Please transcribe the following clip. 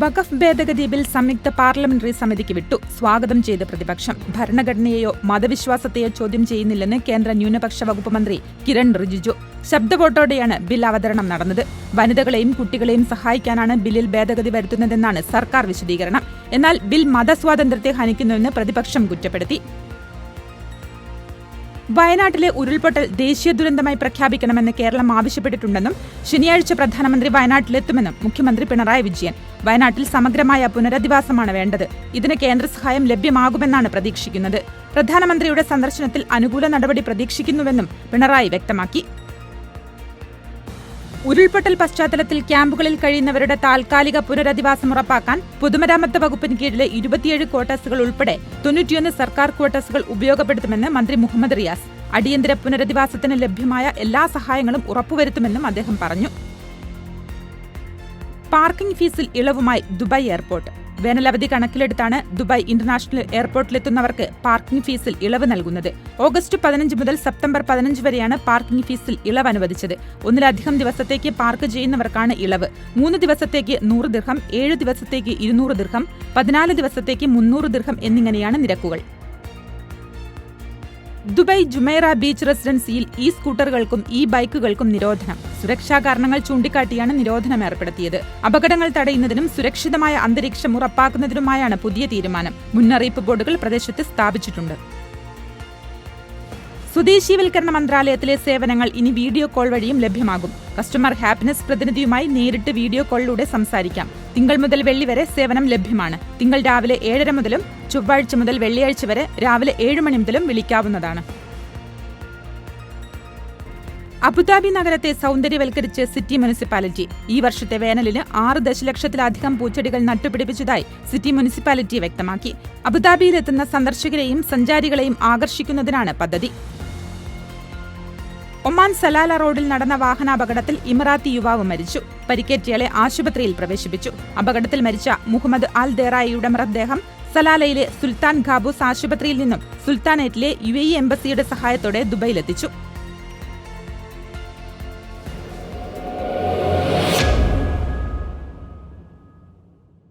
വഖഫ് ഭേദഗതി ബിൽ സംയുക്ത പാർലമെന്ററി സമിതിക്ക് വിട്ടു. സ്വാഗതം ചെയ്ത് പ്രതിപക്ഷം ഭരണഘടനയെയോ മതവിശ്വാസത്തെയോ ചോദ്യം ചെയ്യുന്നില്ലെന്ന് കേന്ദ്ര ന്യൂനപക്ഷ വകുപ്പ് മന്ത്രി കിരൺ റിജിജു. ശബ്ദവോട്ടോടെയാണ് ബിൽ അവതരണം നടന്നത്. വനിതകളെയും കുട്ടികളെയും സഹായിക്കാനാണ് ബില്ലിൽ ഭേദഗതി വരുത്തുന്നതെന്നാണ് സർക്കാർ വിശദീകരണം. എന്നാൽ ബിൽ മതസ്വാതന്ത്ര്യത്തെ ഹനിക്കുന്നുവെന്ന് പ്രതിപക്ഷം കുറ്റപ്പെടുത്തി. വയനാട്ടിലെ ഉരുൾപൊട്ടൽ ദേശീയ ദുരന്തമായി പ്രഖ്യാപിക്കണമെന്ന് കേരളം ആവശ്യപ്പെട്ടിട്ടുണ്ടെന്നും ശനിയാഴ്ച പ്രധാനമന്ത്രി വയനാട്ടിലെത്തുമെന്നും മുഖ്യമന്ത്രി പിണറായി വിജയൻ. വയനാട്ടിൽ സമഗ്രമായ പുനരധിവാസമാണ് വേണ്ടത്. ഇതിന് കേന്ദ്ര സഹായം ലഭ്യമാകുമെന്നാണ് പ്രതീക്ഷിക്കുന്നത്. പ്രധാനമന്ത്രിയുടെ സന്ദർശനത്തിൽ അനുകൂല നടപടി പ്രതീക്ഷിക്കുന്നുവെന്നും പിണറായി വ്യക്തമാക്കി. ഉരുൾപൊട്ടൽ പശ്ചാത്തലത്തിൽ ക്യാമ്പുകളിൽ കഴിയുന്നവരുടെ താൽക്കാലിക പുനരധിവാസം ഉറപ്പാക്കാൻ പൊതുമരാമത്ത് വകുപ്പിന് കീഴിലെ ഇരുപത്തിയേഴ് ക്വാർട്ടേഴ്സുകൾ ഉൾപ്പെടെ തൊണ്ണൂറ്റിയൊന്ന് സർക്കാർ ക്വാർട്ടേഴ്സുകൾ ഉപയോഗപ്പെടുത്തുമെന്ന് മന്ത്രി മുഹമ്മദ് റിയാസ്. അടിയന്തര പുനരധിവാസത്തിന് ലഭ്യമായ എല്ലാ സഹായങ്ങളും ഉറപ്പുവരുത്തുമെന്നും അദ്ദേഹം പറഞ്ഞു. പാർക്കിംഗ് ഫീസിൽ ഇളവുമായി ദുബായ് എയർപോർട്ട്. വേനലവധി കണക്കിലെടുത്താണ് ദുബായ് ഇന്റർനാഷണൽ എയർപോർട്ടിലെത്തുന്നവർക്ക് പാർക്കിംഗ് ഫീസിൽ ഇളവ് നൽകുന്നത്. ഓഗസ്റ്റ് പതിനഞ്ച് മുതൽ സെപ്റ്റംബർ പതിനഞ്ച് വരെയാണ് പാർക്കിംഗ് ഫീസിൽ ഇളവ് അനുവദിച്ചത്. ഒന്നിലധികം ദിവസത്തേക്ക് പാർക്ക് ചെയ്യുന്നവർക്കാണ് ഇളവ്. മൂന്ന് ദിവസത്തേക്ക് നൂറ് ദീർഘം ഏഴ് ദിവസത്തേക്ക് ഇരുന്നൂറ് ദീർഘം പതിനാല് ദിവസത്തേക്ക് മുന്നൂറ് ദീർഘം എന്നിങ്ങനെയാണ് നിരക്കുകൾ. ദുബായ് ജുമൈറ ബീച്ച് റെസിഡൻസിയിൽ ഈ സ്കൂട്ടറുകൾക്കും ഈ ബൈക്കുകൾക്കും നിരോധനം. സുരക്ഷാ കാരണങ്ങൾ ചൂണ്ടിക്കാട്ടിയാണ് നിരോധനം ഏർപ്പെടുത്തിയത്. അപകടങ്ങൾ തടയുന്നതിനും സുരക്ഷിതമായ അന്തരീക്ഷം ഉറപ്പാക്കുന്നതിനുമായാണ് പുതിയ തീരുമാനം. മുന്നറിയിപ്പ് ബോർഡുകൾ പ്രദേശത്ത് സ്ഥാപിച്ചിട്ടുണ്ട്. സ്വദേശീവൽക്കരണ മന്ത്രാലയത്തിലെ സേവനങ്ങൾ ഇനി വീഡിയോ കോൾ വഴിയും ലഭ്യമാകും. കസ്റ്റമർ ഹാപ്പിനെസ് പ്രതിനിധിയുമായി നേരിട്ട് വീഡിയോ കോളിലൂടെ സംസാരിക്കാം. തിങ്കൾ മുതൽ വെള്ളി വരെ സേവനം ലഭ്യമാണ്. തിങ്കൾ രാവിലെ ഏഴര മുതലും ചൊവ്വാഴ്ച മുതൽ വെള്ളിയാഴ്ച വരെ രാവിലെ ഏഴ് മണി മുതലും വിളിക്കാവുന്നതാണ്. അബുദാബി നഗരത്തെ സൗന്ദര്യവൽക്കരിച്ച് സിറ്റി മുനിസിപ്പാലിറ്റി. ഈ വർഷത്തെ വേനലിന് ആറ് ദശലക്ഷത്തിലധികം പൂച്ചെടികൾ നട്ടുപിടിപ്പിച്ചതായി സിറ്റി മുനിസിപ്പാലിറ്റി വ്യക്തമാക്കി. അബുദാബിയിലെത്തുന്ന സന്ദർശകരെയും സഞ്ചാരികളെയും ആകർഷിക്കുന്നതിനാണ് പദ്ധതി. ഒമാൻ സലാല റോഡിൽ നടന്ന വാഹനാപകടത്തിൽ ഇമറാത്തി യുവാവ് മരിച്ചു. പരിക്കേറ്റയാളെ ആശുപത്രിയിൽ പ്രവേശിപ്പിച്ചു. അപകടത്തിൽ മരിച്ച മുഹമ്മദ് അൽ ദേറായിയുടെ മൃതദേഹം സലാലയിലെ സുൽത്താൻ ഖാബൂസ് ആശുപത്രിയിൽ നിന്നും സുൽത്താനേറ്റിലെ യു എ എംബസിയുടെ സഹായത്തോടെ ദുബൈയിലെത്തിച്ചു.